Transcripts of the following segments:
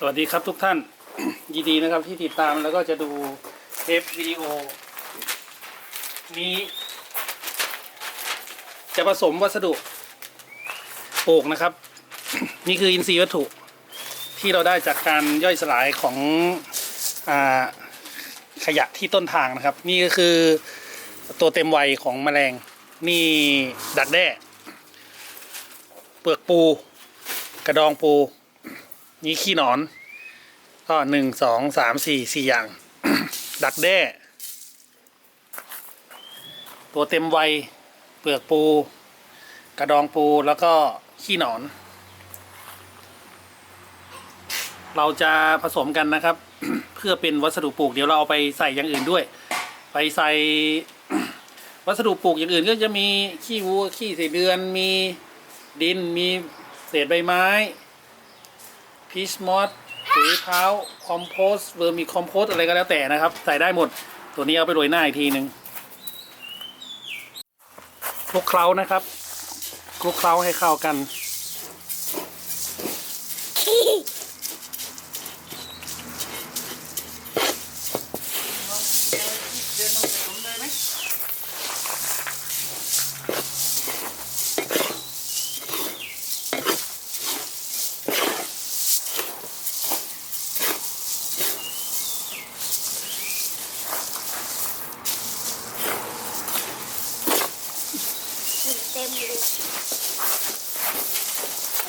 สวัสดีครับทุกท่าน ยินดีนะครับที่ติดตามแล้วก็จะดูเทปวิดีโอ นี้ จะผสมวัสดุปลูกนะครับ นี่คืออินทรีย์วัตถุที่เราได้จากการย่อยสลายของอขยะที่ต้นทางนะครับ นี่ก็คือตัวเต็มวัยของแมลง นี่ดักแด้ เปลือกปู กระดองปู นี่ขี้หนอน ก็หนึ่งสองสามสี่สี่อย่าง ดักแด้ ตัวเต็มวัยเปลือกปู กระดองปูแล้วก็ขี้หนอน เราจะผสมกันนะครับ เพื่อเป็นวัสดุปลูกเดี๋ยวเราเอาไปใส่อย่างอื่นด้วย ไปใส่วัสดุปลูกอย่างอื่นก็จะมีขี้วัวขี้ไส้เดือนมีดินมีเศษใบไม้ พีชมอสปุ๋ยเท้าคอมโพสเวอร์มีคอมโพสอะไรก็แล้วแต่นะครับ ใส่ได้หมด ตัวนี้เอาไปโรยหน้าอีกทีหนึ่งคลุกเคล้านะครับคลุกเคล้าให้เข้ากัน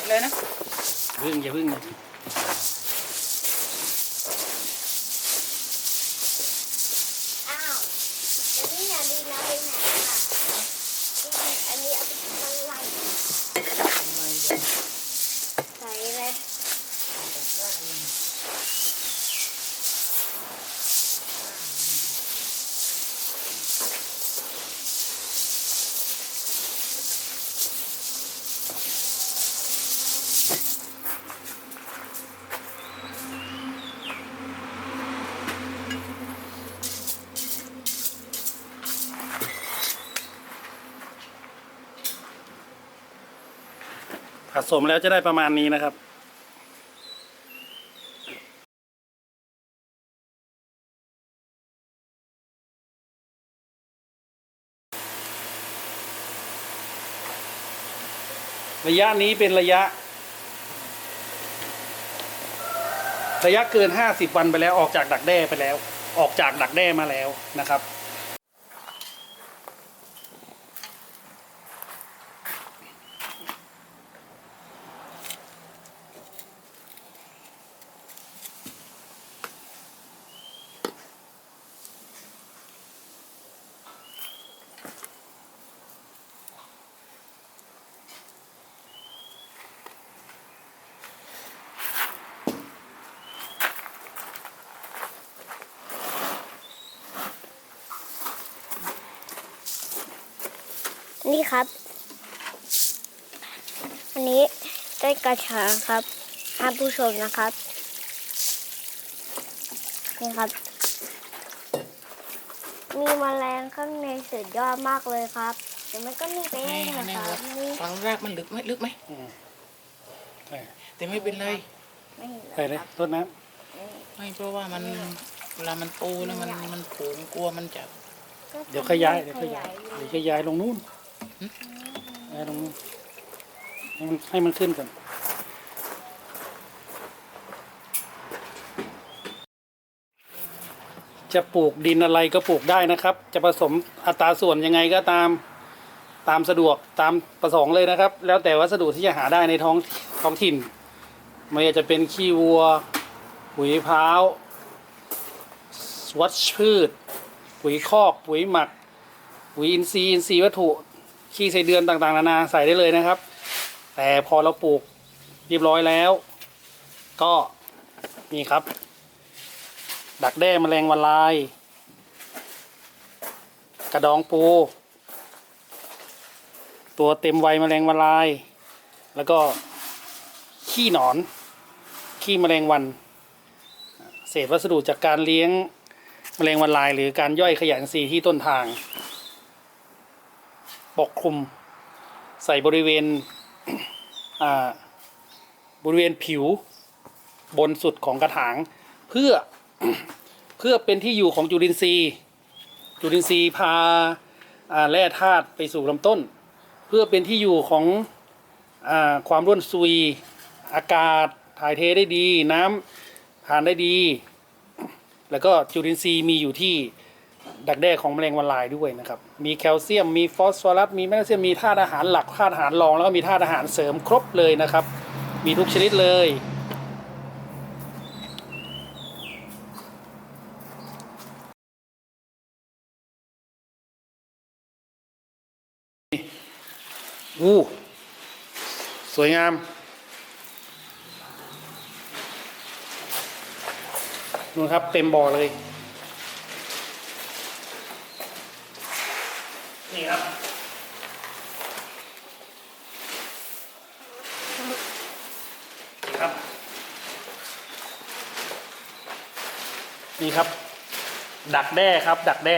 เลยนะพึ่งอย่าพึ่งอ้าวแล้วนี่นาดีนาไปไหนอะนี่อันนี้เอาไปทำอะไรใส่เลย ผสมแล้วจะได้ประมาณนี้นะครับระยะนี้เป็นระยะ ระยะเกินห้าสิบวันไปแล้วออกจากดักแด้ไปแล้ว ออกจากดักแด้มาแล้วนะครับ นี่ครับ อันนี้ได้กระชาครับท่านผู้ชมนะครับ นี่ครับ มีแมลงข้างในสุดยอดมากเลยครับเดี๋ยวมันก็นี่ไปเองนะครับนี่ฟังรากมันลึกไหมลึกไหมอืมใช่แต่ไม่เป็นไรไม่เห็นใส่เลยครับต้นน้ไม่เพราะว่ามันเวลามันโตแล้วมันมันผงกลัวมันจะำเดี๋ยวขยายเดี๋ยวขยายเดี๋ยวขยายลงนู่น ขยายลงนู่นให้มันให้มันขึ้นก่อนจะปลูกดินอะไรก็ปลูกได้นะครับ จะผสมอัตราส่วนยังไงก็ตามตามสะดวกตามประสงค์เลยนะครับ แล้วแต่วัสดุที่จะหาได้ในท้องท้องถิ่นไม่ว่าจะเป็นขี้วัวปุ๋ยพร้าววัชพืช ปุ๋ยคอก ปุ๋ยหมัก ปุ๋ยอินทรีย์อินทรีย์วัตถุ ขี้ไส้เดือนต่างๆนานาใส่ได้เลยนะครับ แต่พอเราปลูกเรียบร้อยแล้ว ก็นี่ครับ ดักแด้แมลงวันลาย กระดองปู ตัวเต็มวัยแมลงวันลาย แล้วก็ขี้หนอน ขี้แมลงวัน เศษวัสดุจากการเลี้ยงแมลงวันลาย หรือการย่อยขยะอินทรีย์ที่ต้นทาง ปกคลุม ใส่บริเวณบริเวณผิวบนสุดของกระถาง เพื่อเพื่อเป็นที่อยู่ของจุลินทรีย์ จุลินทรีย์พาแร่ธาตุไปสู่ลำต้น เพื่อเป็นที่อยู่ของอความร่วนซุย อากาศถ่ายเทได้ดี น้ำผ่านได้ดี แล้วก็จุลินทรีย์มีอยู่ที่ ดักแด้ของแมลงวันลายด้วยนะครับ มีแคลเซียม มีฟอสฟอรัส มีแมกนีเซียม มีธาตุอาหารหลัก ธาตุอาหารรอง แล้วก็มีธาตุอาหารเสริมครบเลยนะครับ มีทุกชนิดเลย อู้ สวยงามนู่นครับ เต็มบ่อเลย นี่ครับนี่ครับ นี่ครับ ดักแด้ครับ ดักแด้